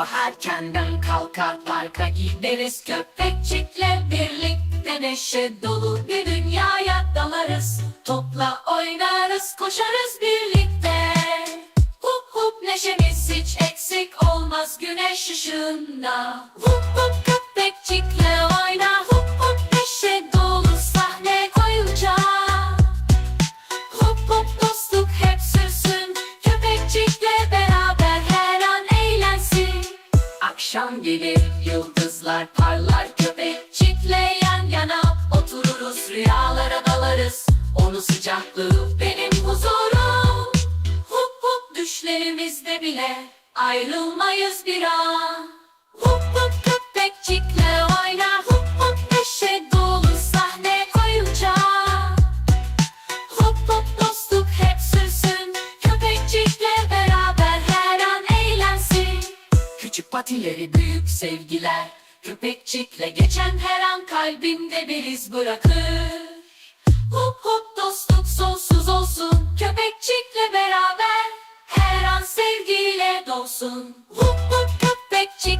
erkenden kalkar parka gideriz. Köpekçikle birlikte neşe dolu bir dünyaya dalarız. Topla oynarız koşarız birlikte. Hup hup neşemiz hiç eksik olmaz güneş ışığında. Hup hup Akşam gelir yıldızlar parlar Köpekçikle yan yana otururuz Rüyalara dalarız. Onu sıcaklığı benim huzurum. Hop hop düşlerimizde bile Ayrılmayız bir an. Hop patileri büyük sevgiler. Köpekçikle geçen her an kalbimde bir iz bırakır. Hop hop dostluk sonsuz olsun. Köpekçikle beraber her an sevgiyle dolsun. Hop hop köpekçik